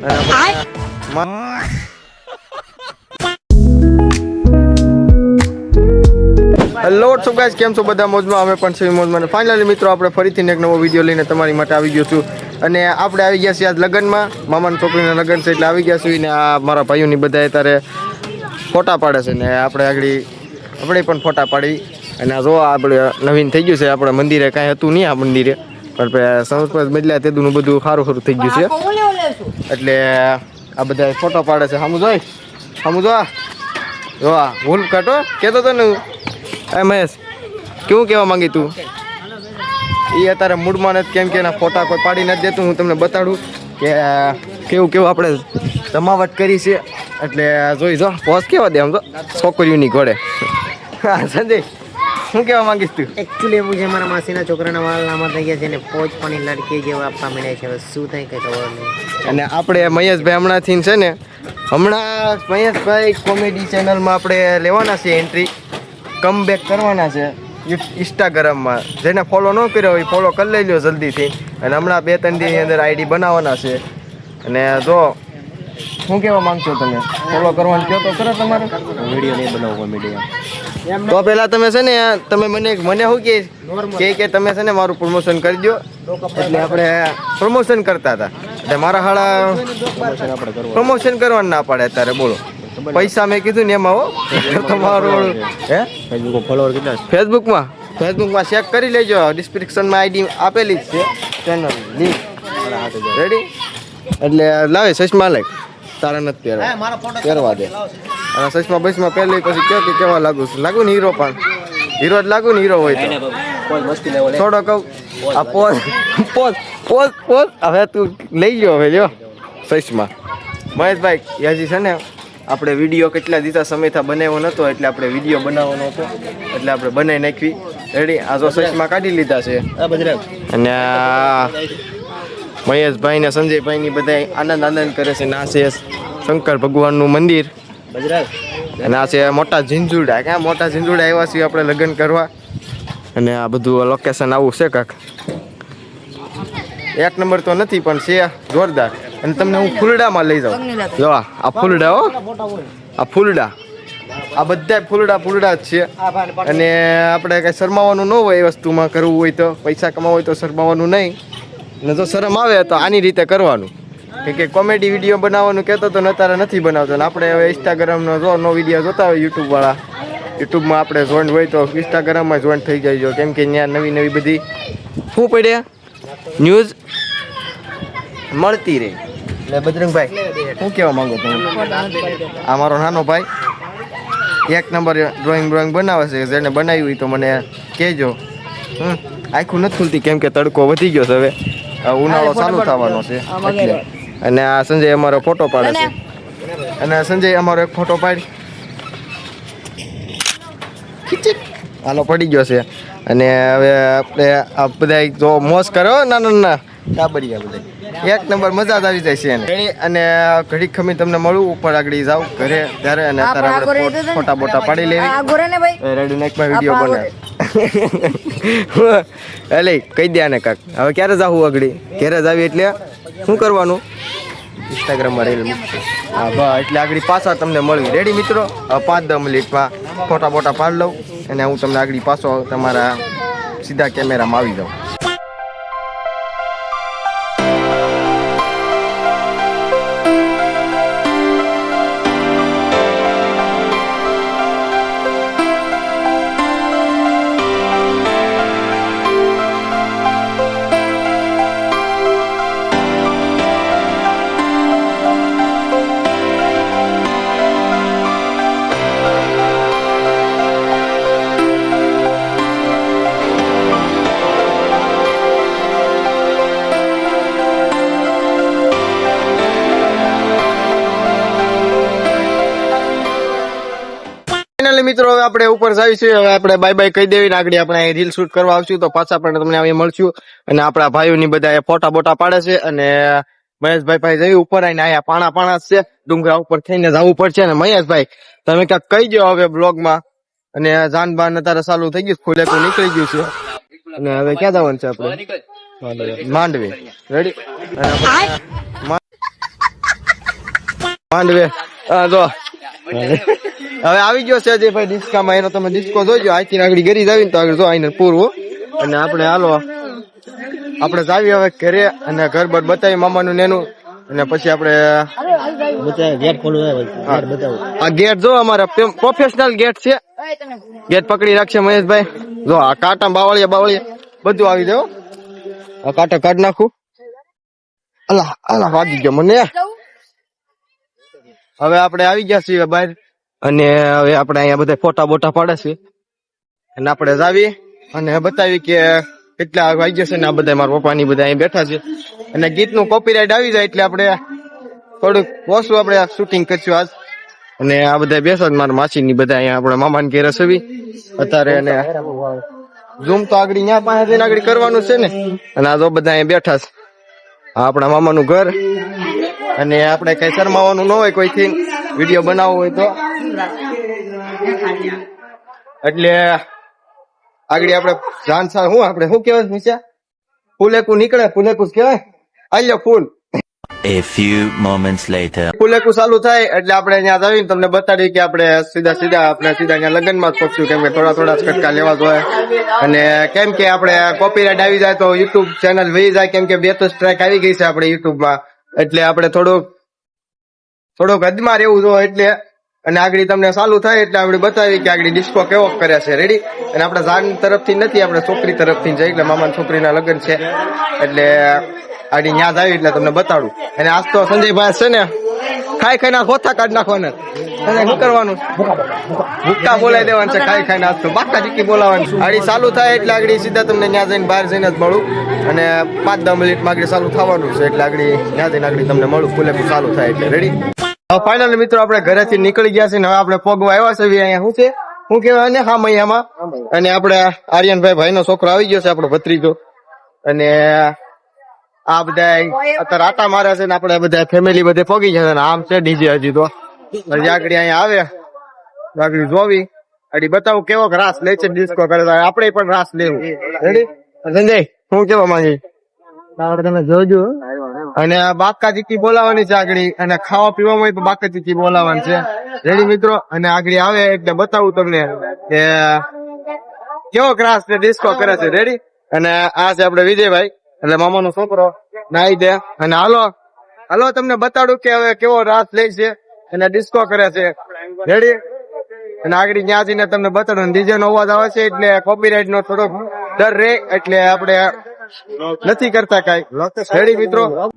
Hello છો guys કેમ છો બધા? મોજમાં અમે પણ છીએ મોજમાં. ફાઇનલી મિત્રો, આપણે ફરીથી એક નવો વીડિયો લઈને તમારી માટે આવી ગયો છું. અને આપણે આવી ગયા છીએ આજ લગ્નમાં. મામાની છોકરીના લગ્ન છે એટલે આવી ગયા છીએ. ને આ મારા ભાઈઓની બધા અત્યારે ફોટા પાડે છે. ને આપણે આગળ, આપણે પણ ફોટા પાડી. અને આ જો આપણે નવીન થઈ ગયું છે. આપણે મંદિરે કાંઈ હતું નહીં આ મંદિરે. પણ સંસ્કૃત બદલાય તેનું બધું સારું સારું થઈ ગયું છે. એટલે આ બધા ફોટો પાડે છે. સામું જોઈ સામું જો જો ભૂલ કાઢો. કહેતો તો ને એ મહેશ, કેવું કહેવા માંગી તું? એ અત્યારે મૂડમાં નથી, કેમ કે એના ફોટા કોઈ પાડી નથી દેતું. હું તમને બતાડું કે કેવું કેવું આપણે જમાવટ કરી છે. એટલે જોઈ જો પોસ કેવા દે આમ તો છોકરીઓની ઘોડે હા, સંજય. શું કહેવા માંગીશ તું? એકચ્યુઅલી એવું છે મારા માસીના છોકરાના વાળ લાંબા થઈ ગયા છે ને પોચ પણ લડકી જેવા આપવા મળ્યા છે. હવે શું થાય કઈ ખબર નહીં. અને આપણે મહેશભાઈ હમણાંથી છે ને હમણાં મહેશભાઈ કોમેડી ચેનલમાં આપણે લેવાના છે એન્ટ્રી કમ બેક કરવાના છે ઇન્સ્ટાગ્રામમાં જેને ફોલો ન કર્યો હોય ફોલો કરી લઈ લો જલ્દીથી. અને હમણાં બે ત્રણ દિવસની અંદર આઈડી બનાવવાના છે. અને જો શું કહેવા માંગશો તમે? ફોલો કરવાનું કહો તો ખરો તમારે? વીડિયો નહીં બનાવો કોમેડી તો પેલા તમે છે ને તમે મને મને શું કે? કે કે તમે છે ને મારું પ્રમોશન કરી દો એટલે આપણે પ્રમોશન કરતા હતા. એટલે મારા હાળા પ્રમોશન કરવાનું ના પાડે અત્યારે બોલો. પૈસા મેં કીધું ને એમાં હો. તમારું હે? ફેસબુક ફોલોવર કેટલા ફેસબુકમાં ફેસબુકમાં ચેક કરી લેજો. ડિસ્ક્રિપ્શનમાં આઈડી આપેલી જ છે. ચેનલ લિંક રેડી એટલે લાવે ચશ્મા લાગ તારા નથી પહેરવા. પહેરવા દે. અને સચમાં બસમાં પહેલી પછી કહો કે કેવા લાગુ છું? લાગુ ને હીરો પણ. હીરો જ લાગુ ને હીરો હોય તો. થોડો કહું. આ પોઝ પોઝ પોઝ પોઝ. હવે તું લઈ ગયો હવે જો સચમાં. મહેશભાઈ યાજી છે ને આપણે વીડિયો કેટલા દીધા સમયથા બનાવ્યો નહોતો એટલે આપણે વીડિયો બનાવવાનો હતો. એટલે આપણે બનાવી નાખવી. રેડી આ જો સચમાં કાઢી લીધા છે. અને મહેશભાઈ ને સંજયભાઈ ની બધા આનંદ આનંદ કરે છે ના છે. શંકર ભગવાનનું મંદિર. અને આ છે મોટા ઝીંઝુડા. ક્યાં મોટા ઝીંઝુડા આવ્યા છીએ આપણે લગ્ન કરવા. અને આ બધું લોકેશન આવું છે કાક. એક નંબર તો નથી, પણ છે જોરદાર. અને તમને હું ફૂલડામાં લઈ જાઉં. જો આ ફૂલડા હો. આ ફૂલડા. આ બધા ફૂલડા ફૂલડા જ છે. અને આપણે કઈ શરમાવાનું ન હોય એ વસ્તુમાં, કરવું હોય તો, પૈસા કમાવા હોય તો શરમાવાનું નહીં. અને જો શરમ આવે તો આની રીતે કરવાનું. કેમ કે કોમેડી વીડિયો બનાવવાનું કહેતો તો નતારે નથી બનાવતો. ને આપણે હવે ઇન્સ્ટાગ્રામનો જો નો વીડિયો જોતા હોય યુટ્યુબવાળા યુટ્યુબમાં આપણે જોઈન્ટ હોય તો ઇન્સ્ટાગ્રામમાં જોઈન્ટ થઈ જાય કેમ કે ત્યાં નવી નવી બધી શું પડ્યા ન્યૂઝ મળતી રહે. એટલે બજરંગભાઈ શું કહેવા માંગો તમે આ મારો નાનો ભાઈ. એક નંબર ડ્રોઈંગ ડ્રોઈંગ બનાવે છે. જેને બનાવી હોય તો મને કહેજો. આખું નથી ખુલતી કેમ કે તડકો વધી ગયો છે હવે. ઉનાળો ચાલુ થવાનો છે. એટલે અને આ સંજય અમારો ફોટો પાડે છે. અને સંજય અમારો એક ફોટો પાડી. હાલો પડી ગયો છે. અને હવે આપણે આ બધા જો મોસ કરો ના ના ના કાબડિયા બધા એક નંબર મજા જ આવી જાય છે એને. અને ઘડી ખમી તમને મળું ઉપર આગળ જાવ ઘરે ત્યારે અને અત્યારે આપણે ફોટા બોટા પાડી લેવી. આ ગોરે ને ભાઈ? રેડી નાઈટમાં વીડિયો બને એટલે કહી દે આને કાક. હવે ક્યારે જાવું આગળ? ઘેરે જ આવી એટલે શું કરવાનું? ઇન્સ્ટાગ્રામમાં રીલ મૂકશું. હા ભા એટલે આગળ પાછા તમને મળવી. રેડી મિત્રો? પાંચ દસ મિનિટમાં ફોટા બોટા પાડી લઉં અને હું તમને આગળ પાછો તમારા સીધા કેમેરામાં આવી જાઉં. આપણે ઉપર જાવીશું હવે આપણે બાય બાય કહી દેવી આગળ આપણે રીલ શૂટ કરવા આવશું તો પાછા આપણે તમને અહીંયા મળશું. અને આપણા ભાઈઓની બધા ફોટા બોટા પાડે છે અને મહેશભાઈ ભાઈ જઈ ઉપર આવીને અહીંયા પાણા પાણા છે. ડુંગરા ઉપર થઈને જવું પડશે. અને મહેશભાઈ તમે ક્યાંક કહી દો હવે બ્લોગમાં અને જાન બાન અત્યારે ચાલુ થઈ ગયું ફૂલેકું નીકળી ગયું છે. અને હવે ક્યાં જવાનું છે આપણે? માંડવી. રેડી માંડવી. હા જો. હવે આવી ગયો છે અજયભાઈ ડિસ્કામાં. એનો તમે ડિસ્કો જોજો. અહીંથી આગળ ગરી જાવી તો આગળ જો આઈને પૂરવો. અને આપણે હાલો, આપણે જાવી હવે ઘરે અને ઘર બર બતાવી મામાનું નેનું. અને પછી આપણે આ ગેટ જો અમારા પ્રોફેશનલ ગેટ છે. ગેટ પકડી રાખશે મહેશભાઈ. જો આ કાંટા બાવળિયા બાવળિયા. બધું આવી જાવ આ કાંટા કાઢ નાખું. અલા અલા, વાગી ગયો મને. હવે આપણે આવી ગયા છીએ બહાર અને હવે આપણે અહીંયા બધા ફોટા બોટા પાડે છે. અને આપણે જાવી અને બતાવી કે કેટલા વાગ્યા છે ને આ બધા મારા પપ્પાની બધા અહીં બેઠા છે. અને ગીતનું કોપીરાઇટ આવી જાય એટલે આપણે થોડુંક ઓછું આપણે શૂટિંગ કરશું આજ. અને આ બધા બેસો મારા માસી બધા અહીંયા આપણા મામાની ઘેરે સવી. અત્યારે અને ઝૂમ તો આગળ ત્યાં પાસે જઈને આગળ કરવાનું છે ને. અને આ જો બધા અહીંયા બેઠા છે. આપણા મામાનું ઘર. અને આપણે કઈ શરમાવાનું ન હોય કોઈથી. વીડિયો બનાવવો હોય તો. એટલે આગળ આપણે જાન હું આપણે શું કહેવાય મિસા ફૂલેકું નીકળે ફૂલેકું કહેવાય. આલ્યો ફૂલ. A few moments later. ફૂલેકું ચાલુ થાય એટલે આપણે ત્યાં આવીને તમને બતાડી કે આપણે સીધા સીધા આપણે સીધા અહીંયા લગ્નમાં જ પહોંચ્યું કેમ કે થોડા થોડા છટકા લેવા જોઈએ અને કેમ કે આપણે કોપીરાઇટ આવી જાય તો યુટ્યુબ ચેનલ વહી જાય કેમ કે બે તો સ્ટ્રાઇક આવી ગઈ છે આપણે યુટ્યુબમાં એટલે આપણે થોડુંક થોડુંક ગદમાં રહેવું જો એટલે અને આગળ તમને ચાલુ થાય એટલે આપણે બતાવી કે આગળ ડિસ્કો કેવો કરે છે. રેડી અને આપણે જાન તરફથી નથી, આપણે છોકરી તરફથી જઈ એટલે મામા છોકરીના લગ્ન છે. એટલે આડી ન્યાજ આવી એટલે તમને બતાડું. અને આજ તો સંજયભાઈ છે ને, ખાઈ ખાઈને હોથા કાઢ નાખવાના. અને શું કરવાનું? ભૂક્કા બોલાવી દેવાનું છે ખાઈ ખાઈને આજ બાકા ચીકી બોલાવવાનું. આડી ચાલુ થાય એટલે આગળ સીધા તમને ત્યાં જઈને બહાર જઈને જ મળું. અને પાંચ દસ મિનિટમાં આગળ ચાલુ થવાનું છે એટલે આગળ ત્યાં જઈને આગળ તમને મળું. ફૂલે ચાલુ થાય એટલે. રેડી ફાઇનલ મિત્રો આપણે ઘરેથી નીકળી ગયા છીએ આપણે પગવા આવ્યા છે અહીંયા શું છે? શું કહેવાય ને હા મૈયામાં અને આપણે આર્યનભાઈ ભાઈનો છોકરો આવી ગયો છે, આપણો ભત્રીજો. અને આ બધા અત્યારે આટા મારે છે ને આપણે બધા ફેમિલી બધે પગી જશે ને આમ છે ડીજે હજી તો. હજી અહીંયા આવે. આગળ જોવી. અડી બતાવું કેવો રાસ લે છે ડિસ્કો કરે આપણે પણ રાસ લેવું. સંજય, શું કેવા માંગી તમે જોજો. અને બાકા ચીકી બોલાવાની છે આગળ. અને ખાવા પીવામાં બાકા ચીકી બોલાવાની છે. રેડી મિત્રો? અને આગળ આવે એટલે બતાવું તમને કે કેવો ક્રાસ ને ડિસ્કો કરે છે. રેડી અને આ છે આપડે વિજયભાઈ. એટલે મામાનો છોકરો નાઈ દે. અને હાલો હાલો તમને બતાડું કે હવે કેવો રાસ લે છે અને ડિસ્કો કરે છે. રેડી અને આગળ ત્યાં જઈને તમને બતાડું. ડીજે નો અવાજ આવે છે એટલે કોપીરાઇટ નો થોડોક ડર રે એટલે આપણે નથી કરતા કઈ. રેડી મિત્રો?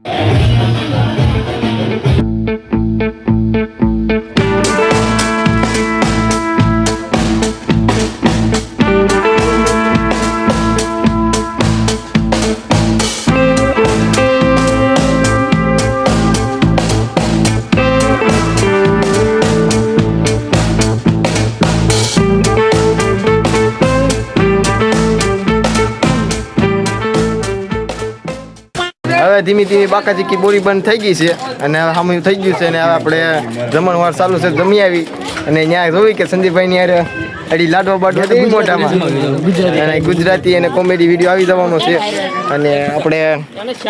હવે ધીમી ધીમી બાકા ચીકી બોરી બંધ થઈ ગઈ છે અને હવે સામે થઈ ગયું છે અને હવે આપણે જમણવાર ચાલુ છે જમી આવી અને ત્યાં જોઈ કે સંદીપભાઈ ની યાર અડી લાડવા બાડવા બહુ મોટામાં અને ગુજરાતી અને કોમેડી વીડિયો આવી જવાનો છે. અને આપણે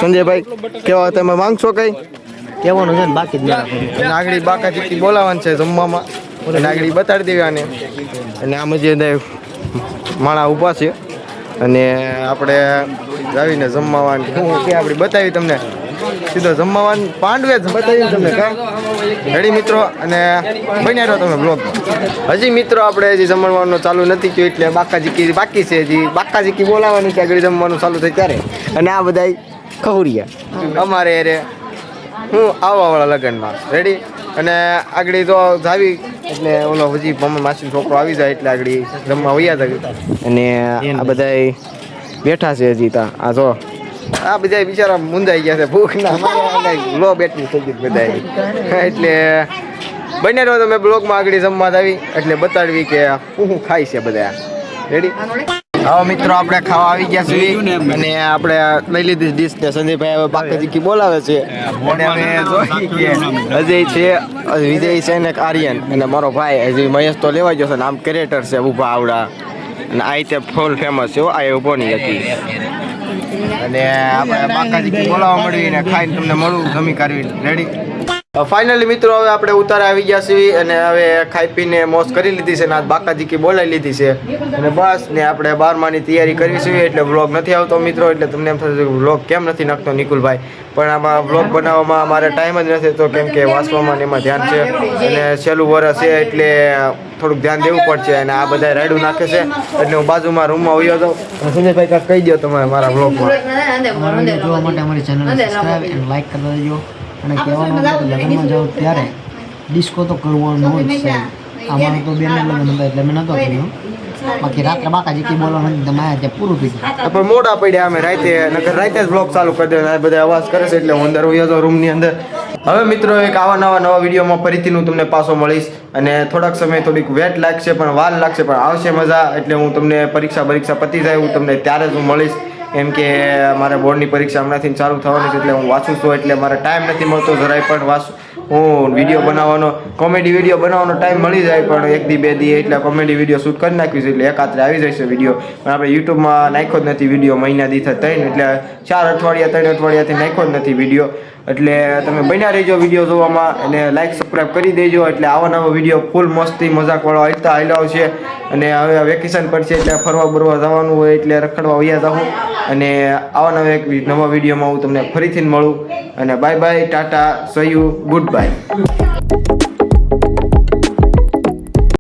સંજયભાઈ કેવા તમે માંગશો કઈ? કેવાનું છે બાકી જ નાગડી રાખવાનું. બાકા ચીકી બોલાવવાનું છે જમવામાં. નાગડી આગળ બતાડી દેવાની. અને આમ જે માણા ઊભા છે. અને આપણે આવીને જમવાનું હું કે આપણે બતાવી તમને. સીધો જમવાનું પાંડવે જ બતાવી તમને કા? રેડી મિત્રો? અને બન્યા રહો તમે બ્લોગ હજી મિત્રો આપણે હજી જમવાનું ચાલુ નથી થયું એટલે બાકા ચીકી બાકી છે હજી. બાકા બોલાવાની છે આગળ જમવાનું ચાલુ થાય ત્યારે. અને આ બધા ખવરિયા અમારે રે હું આવવાવાળા લગ્નમાં. રેડી? અને આગળ તો જાવી એટલે ઓલો હજી મમ્મી માસી છોકરો આવી જાય એટલે આગળ જમવા વૈયા હતા અને આ બધા બેઠા છે હજી તા. આ જો આ બધા બિચારા મુંદાઈ ગયા છે ભૂખ ના લો બેટની થઈ ગઈ બધા એટલે બને રહો તમે બ્લોગમાં આગળ જમવા આવી એટલે બતાડવી કે હું ખાય છે બધા રેડી હવે મિત્રો, આપણે ખાવા આવી ગયા છીએ. અને આપણે લઈ લીધી ડીશ ને. સંજયભાઈ હવે બાકી ચીકી બોલાવે છે. અને અમે અજય છે, વિજય છે ને આર્યન. અને મારો ભાઈ, હજી મહેશ તો લેવા ગયો છે ને આમ ક્રિએટર છે, ઊભા આવડા. અને આ રીતે ફૂલ ફેમસ છે આ ઊભો નહીં હતી. અને આપણે બાકા ચીકી બોલાવવા મળ્યું ને ખાઈને તમને મળું, જમી કરવી રેડી ફાઇનલી મિત્રો, હવે આપણે ઉતારે આવી ગયા છીએ અને હવે ખાઈ પીને મોસ કરી લીધી છે ને આજ બાકાજી કી બોલાવી લીધી છે. અને બસ ને આપણે બારમાની તૈયારી કરી છે, એટલે વ્લોગ નથી આવતો મિત્રો, એટલે તમને એમ થશે વ્લોગ કેમ નથી નાખતો નિકુલભાઈ. પણ આમાં વ્લોગ બનાવવામાં મારે ટાઈમ જ નથી તો કેમ કે વાંચવામાં એમાં ધ્યાન છે. અને છેલ્લું વરસ છે, એટલે થોડુંક ધ્યાન દેવું પડશે અને આ બધા રાયડું નાખે છે. એટલે હું બાજુમાં રૂમમાં આવ્યો હતો સંજયભાઈ કહી દો તમે મારા વ્લોગમાં અમારી ચેનલ સબસ્ક્રાઇબ લાઈક કરી દેજો. અને કહેવાનું હતું કે લગ્નમાં જાઉં ત્યારે ડિસ્કો તો કરવાનો જ છે. અમારે તો બેન લગ્ન હતા એટલે મેં નહોતો કર્યો. બાકી રાત્રે બાકાજી કી બોલવાનું નથી તમે આજે પૂરું થઈ ગયું પણ મોડા પડ્યા અમે રાતે નકર રાતે જ બ્લોગ ચાલુ કરી દે આ બધા અવાજ કરે છે એટલે હું અંદર વયો હતો રૂમની અંદર. હવે મિત્રો એક આવા નવા નવા વિડીયોમાં ફરીથી હું તમને પાછો મળીશ. અને થોડાક સમય થોડીક વેટ લાગશે પણ વાર લાગશે પણ આવશે મજા. એટલે હું તમને પરીક્ષા પરીક્ષા પતી જાય હું તમને ત્યારે જ હું મળીશ. એમ કે મારે બોર્ડની પરીક્ષા હમણાંથી ચાલુ થવાની છે એટલે હું વાંચું છું, એટલે મારે ટાઈમ નથી મળતો જરાય પણ વાંચું, હું વીડિયો બનાવવાનો કોમેડી વીડિયો બનાવવાનો ટાઈમ મળી જાય પણ એક દી, બે દી એટલે કોમેડી વીડિયો શૂટ કરી નાખ્યું છે એટલે એકાત્રે આવી જશે વીડિયો પણ આપણે યુટ્યુબમાં નાખ્યો જ નથી વીડિયો મહિના દી થાય ત્રણ, એટલે ચાર અઠવાડિયા, ત્રણ અઠવાડિયાથી નાખ્યો જ નથી વીડિયો એટલે તમે બન્યા રહેજો વીડિયો જોવામાં અને લાઇક સબસ્ક્રાઈબ કરી દેજો. એટલે આવા નવા વીડિયો ફૂલ મસ્તી મજાકવાળો આવતા હાલ્યા છે અને હવે વેકેશન પર છે એટલે ફરવા બરવા જવાનું હોય એટલે રખડવા વૈયા જાઉં. અને આવા નવા એક નવા વિડીયોમાં હું તમને ફરીથી મળું. અને bye bye tata see you good bye